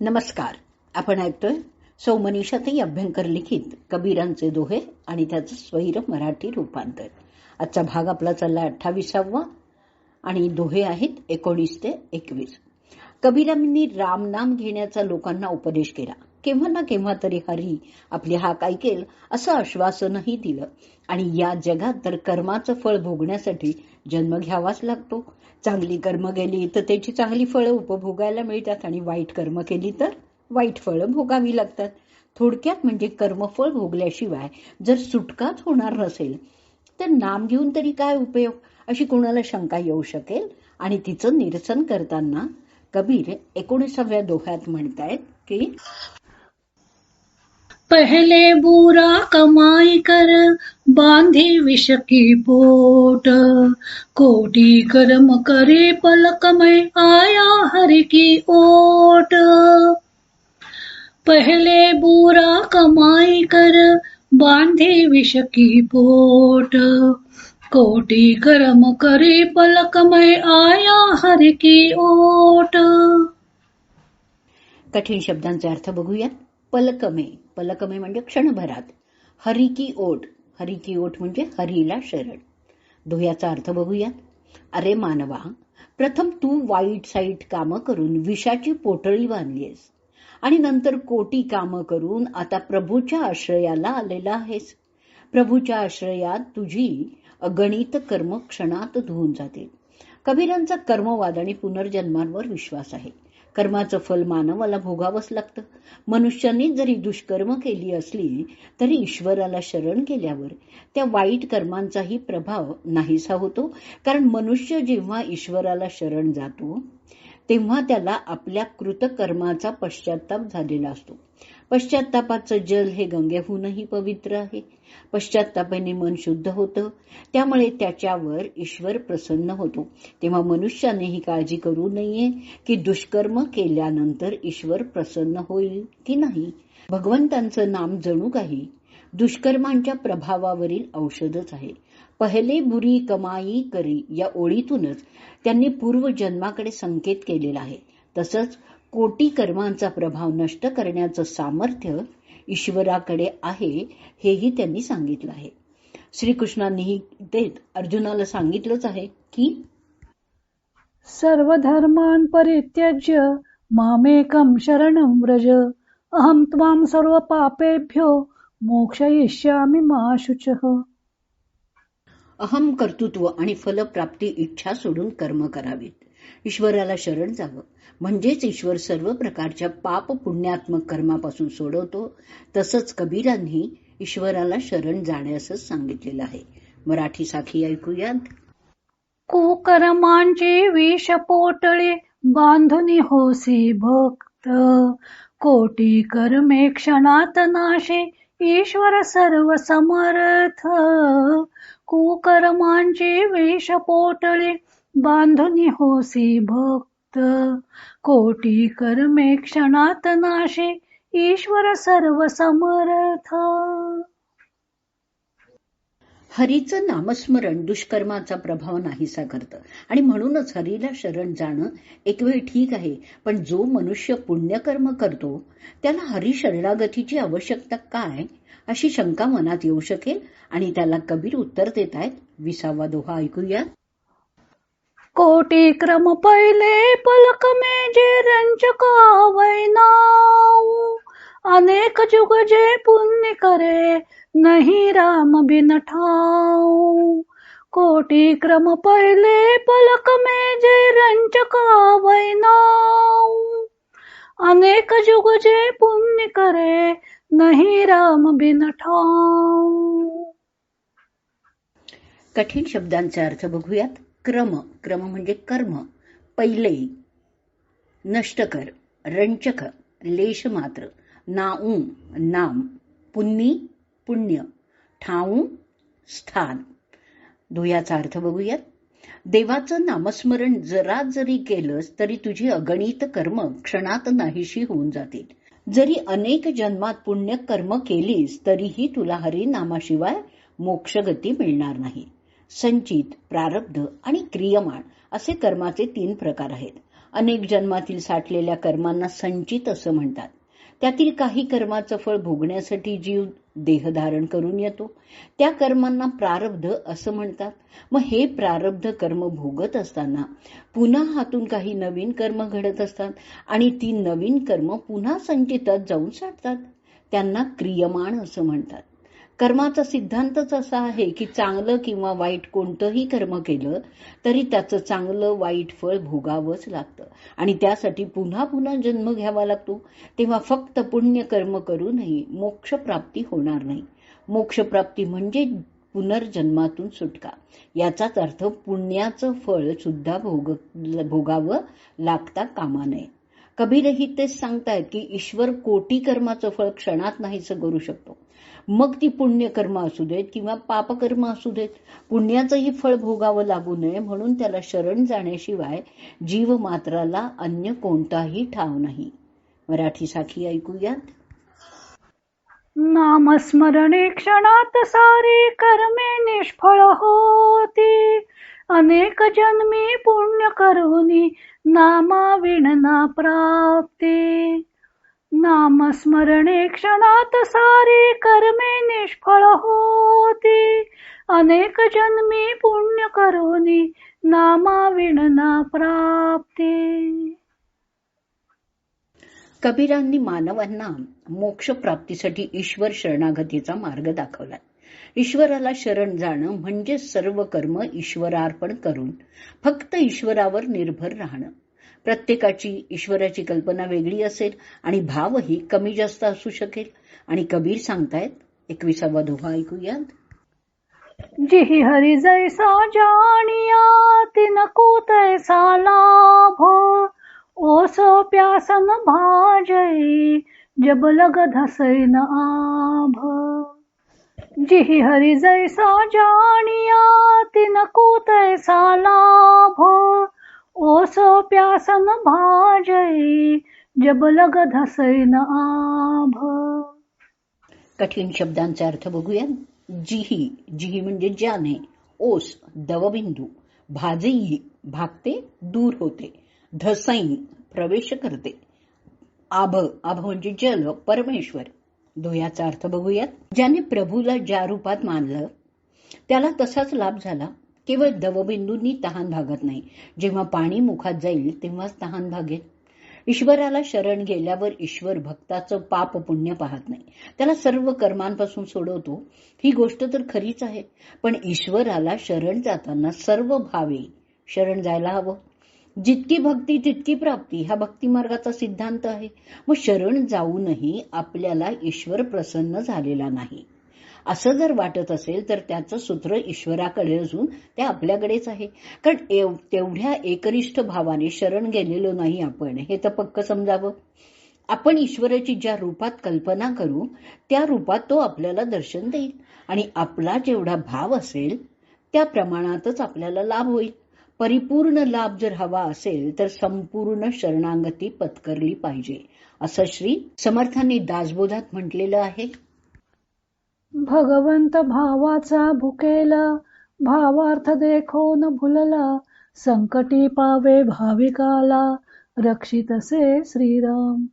नमस्कार. आपण ऐकतोय सौ मनीषाताई अभ्यंकर लिखित कबीरांचे दोहे आणि त्याचं स्वैर मराठी रूपांतर. आजचा भाग आपला चालला अठ्ठावीसावा आणि दोहे आहेत एकोणीस ते एकवीस. कबीरांनी रामनाम घेण्याचा लोकांना उपदेश केला. केव्हा ना केव्हा तरी हरी आपली हाक ऐकेल असं आश्वासनही दिलं. आणि या जगात तर कर्माचं फळ भोगण्यासाठी जन्म घ्यावाच लागतो. चांगली कर्म केली तर त्याची चांगली फळं उपभोगायला मिळतात आणि वाईट कर्म केली तर वाईट फळं भोगावी लागतात. थोडक्यात म्हणजे कर्मफळ भोगल्याशिवाय जर सुटकाच होणार नसेल तर नाम घेऊन तरी काय उपयोग? अशी कोणाला शंका येऊ शकेल? आणि तिचं निरसन करताना कबीर एकोणीसाव्या दोह्यात म्हणतायत की पहले बुरा कमाई कर, बांधी विष की पोट। कोटि कर्म करे पलक में आया हर की ओट। पहले बुरा कमाई कर, बांधी विष की पोट। कोटि कर्म करे पलक में आया हर की ओट। कठीण शब्दांचे अर्थ बघूया पलकमे. पलकमे म्हणजे क्षणभरात. हरिकी ओट हरिकी ओट म्हणजे हरीला शरण. दोह्याचा अर्थ बघूयात. अरे मानवा प्रथम तू वाईट साईट कामं करून विषाची पोटळी बांधलीस आणि नंतर कोटी कामं करून आता प्रभूच्या आश्रयाला आलेला आहेस. प्रभूच्या आश्रयात तुझी अगणित कर्म क्षणात धुवून जाते. कबीरांचा कर्मवाद आणि पुनर्जन्मांवर विश्वास आहे. कर्माचं फल मानवाला भोगावंच लागतं. मनुष्याने जरी दुष्कर्म केली असली तरी ईश्वराला शरण केल्यावर त्या वाईट कर्मांचाही प्रभाव नाहीसा होतो. कारण मनुष्य जेव्हा ईश्वराला शरण जातो तेव्हा त्याला आपल्या कृतकर्माचा पश्चाताप झालेला असतो. पश्चातापाचं जल हे गंगेहूनही पवित्र आहे. पश्चातापाने मन शुद्ध होतं. त्यामुळे त्याच्यावर ईश्वर प्रसन्न होतो. तेव्हा मनुष्याने ही काळजी करू नये की दुष्कर्म केल्यानंतर ईश्वर प्रसन्न होईल की नाही. भगवंतांचं नाम जणू काही दुष्कर्मांच्या प्रभावावरील औषधच आहे. पहिले बुरी कमाई करी या ओळीतूनच त्यांनी पूर्वजन्माकडे संकेत केलेला आहे. तसंच कोटी कर्मांचा प्रभाव नष्ट करण्याचं सामर्थ्य ईश्वराकडे आहे हेही त्यांनी सांगितलं आहे. श्रीकृष्णांनीही देत अर्जुनाला सांगितलंच आहे की सर्व धर्मान परित्यज्य मामेकं शरणं व्रज अहं त्वां सर्व पापेभ्यो मोक्षयिष्यामि माशुच। अहम कर्तृत्व आणि फलप्राप्ती इच्छा सोडून कर्म करावीत. ईश्वराला शरण जावं. म्हणजेच ईश्वर सर्व प्रकारच्या पाप पुण्यात्मक कर्मापासून सोडवतो. तसंच कबीरांनी ईश्वराला शरण जाण्यासच सांगितलेलं आहे. मराठी साखी ऐकूयात. कुकर्मांचे विष पोटळे बांधुनी होसी भक्त. कोटी कर्मे क्षणात नाशे ईश्वर सर्व समर्थ कुकर्मांचे विष पोटळे बांधुनी होसी भक्त. कोटी कर्मे क्षणात नाशे ईश्वर सर्व समर्थ हरीचं नामस्मरण दुष्कर्माचा प्रभाव नाहीसा करतं. आणि म्हणूनच हरीला शरण जाणं एक वेळ ठीक आहे पण जो मनुष्य पुण्यकर्म करतो त्याला हरी शरणागतीची आवश्यकता काय अशी शंका मनात येऊ शकेल आणि त्याला कबीर उत्तर देत आहेत. विसावा दोहा ऐकूया. कोटी क्रम पहिले पलक मे जे रंजक नाऊ. अनेक जुग जे पुण्य करे नाही राम बिन ठाऊ. कोटी क्रम पहिले पलक मे जे रंजक अनेक जुग जे पुण्य करे नाही राम बिन ठाऊ. कठीण शब्दांचा अर्थ बघूयात. क्रम क्रम म्हणजे कर्म. पहिले नष्ट कर रंचक लेश मात्र. नाऊ नाम पुन्नी पुण्य ठाऊ स्थान. दुयाचा अर्थ बघूयात. देवाचं नामस्मरण जरा जरी केलंस तरी तुझी अगणित कर्म क्षणात नाहीशी होऊन जातील. जरी अनेक जन्मात पुण्य कर्म केलीस तरीही तुला हरिनामाशिवाय मोक्षगती मिळणार नाही. संचित प्रारब्ध आणि क्रियमाण असे कर्माचे तीन प्रकार आहेत. अनेक जन्मातील साठलेल्या कर्मांना संचित असं म्हणतात. त्यातील काही कर्माचं फळ भोगण्यासाठी जीव देह धारण करून येतो. त्या कर्मांना प्रारब्ध असं म्हणतात. मग हे प्रारब्ध कर्म भोगत असताना पुन्हा हातून काही नवीन कर्म घडत असतात आणि ती नवीन कर्म पुन्हा संचितात जाऊन साठतात. त्यांना क्रियमाण असं म्हणतात. कर्माचा सिद्धांतच असा आहे की चांगलं किंवा वाईट कोणतंही कर्म केलं तरी त्याचं चांगलं वाईट फळ भोगावंच लागतं. आणि त्यासाठी पुन्हा पुन्हा जन्म घ्यावा लागतो. तेव्हा फक्त पुण्य कर्म करूनही मोक्षप्राप्ती होणार नाही. मोक्षप्राप्ती म्हणजे पुनर्जन्मातून सुटका. याचाच अर्थ पुण्याचं फळ सुद्धा भोग भोगावं लागता कामा नये. कबीरही तेच सांगतायत की ईश्वर कोटी कर्माचं फळ क्षणात नाहीसं करू शकतो. मग ती पुण्यकर्म असू देत किंवा पापकर्म असू देत पुण्याचंही फळ भोगावं लागू नये म्हणून त्याला शरण जाण्याशिवाय जीव मात्राला अन्य कोणताही ठाव नाही. मराठी साखी ऐकूयात. नामस्मरणे क्षणात सारी कर्मे निष्फळ होती. अनेक जन्मी पुण्य करुनी नामा विणना प्राप्ते. नामस्मरणे क्षणात सारी कर्मे निष्फळ होती. अनेक जन्मी पुण्य करुनी नामा विणना प्राप्ते. कबीरांनी मानवांना मोक्ष प्राप्तीसाठी ईश्वर शरणागतीचा मार्ग दाखवला. ईश्वराला शरण जाणं म्हणजे सर्व कर्म ईश्वरार्पण करून फक्त ईश्वरावर निर्भर राहणं. प्रत्येकाची ईश्वराची कल्पना वेगळी असेल आणि भावही कमी जास्त असू शकेल. आणि कबीर सांगतायत एकविसावा दोहा ऐकूयात. जिहि हरि जैसा जाणिया तिनको तैसा लाभ. ओसो प्यासन भाजई जब लग धसैन आभ. जिहि हरि जैसा जानिया तिन को तैसा लाभ। ओसो प्यासन भाजई जब लग धसैन आभ। कठीण शब्दांचा अर्थ बघूया. जिही जिही म्हणजे ज्याने ओस दवबिंदू. भाजई भागते दूर होते. धसैन प्रवेश करते. आभ आभ म्हणजे जल परमेश्वर. दोयाचा अर्थ बघूयात. ज्याने प्रभूला ज्या रूपात मानलं त्याला तसाच लाभ झाला. केवळ दवबिंदूंनी तहान भागत नाही. जेव्हा पाणी मुखात जाईल तेव्हाच तहान भागेल. ईश्वराला शरण गेल्यावर ईश्वर भक्ताचं पाप पुण्य पाहत नाही. त्याला सर्व कर्मांपासून सोडवतो. ही गोष्ट तर खरीच आहे. पण ईश्वराला शरण जाताना सर्व भावे शरण जायला हवं. जितकी भक्ती तितकी प्राप्ती हा भक्ती मार्गाचा सिद्धांत आहे. मग शरण जाऊनही आपल्याला ईश्वर प्रसन्न झालेला नाही. असं जर वाटत असेल तर त्याचं सूत्र ईश्वराकडे असून ते आपल्याकडेच आहे. कारण तेवढ्या एकनिष्ठ भावाने शरण गेलेलो नाही आपण. हे तर पक्क समजावं. आपण ईश्वराची ज्या रूपात कल्पना करू त्या रूपात तो आपल्याला दर्शन देईल. आणि आपला जेवढा भाव असेल त्या प्रमाणातच आपल्याला लाभ होईल. परिपूर्ण लाभ जर हवा असेल तर संपूर्ण शरणागती पत्करली पाहिजे असं श्री समर्थांनी दासबोधात म्हटलेलं आहे. भगवंत भावाचा भुकेला भावार्थ देखो न भुलला संकटी पावे भाविकाला रक्षितसे श्रीराम.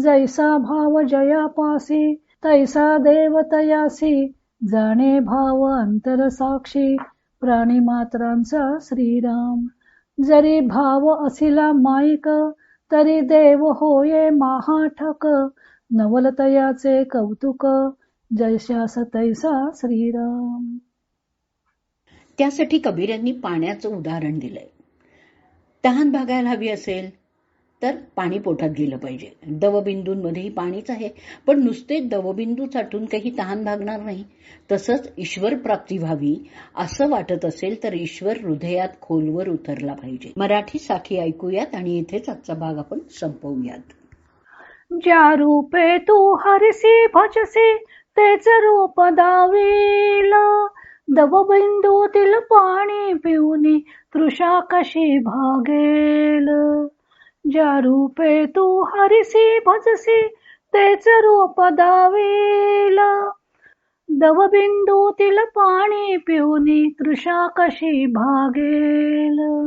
जैसा भाव जयापासी तैसा देवतयासी जाणे भाव अंतर प्राणी मात्रांचा श्रीराम. जरी भाव असिला माईक तरी देव होये महाठक. नवलतयाचे कौतुक जैशास तैसा श्रीराम. त्यासाठी कबीरांनी पाण्याचं उदाहरण दिलंय. तहान भागायला हवी असेल तर पाणी पोटात गेलं पाहिजे. दवबिंदूंमध्येही पाणीच आहे पण नुसते दवबिंदू साठून काही तहान भागणार नाही. तसंच ईश्वर प्राप्ती व्हावी असं वाटत असेल तर ईश्वर हृदयात खोलवर उतरला पाहिजे. मराठी साखी ऐकूयात आणि इथेच आजचा भाग आपण संपवूयात. ज्या रूपे तू हरसी भजसी तेच रूप दावील. दवबिंदूतील पाणी पिऊनी तृषा कशी भागेल? ज्या रूपे तू हरिसी भजसी तेच रूप दावेल. दवबिंदूतील पाणी पिऊनी तृषा कशी भागेल?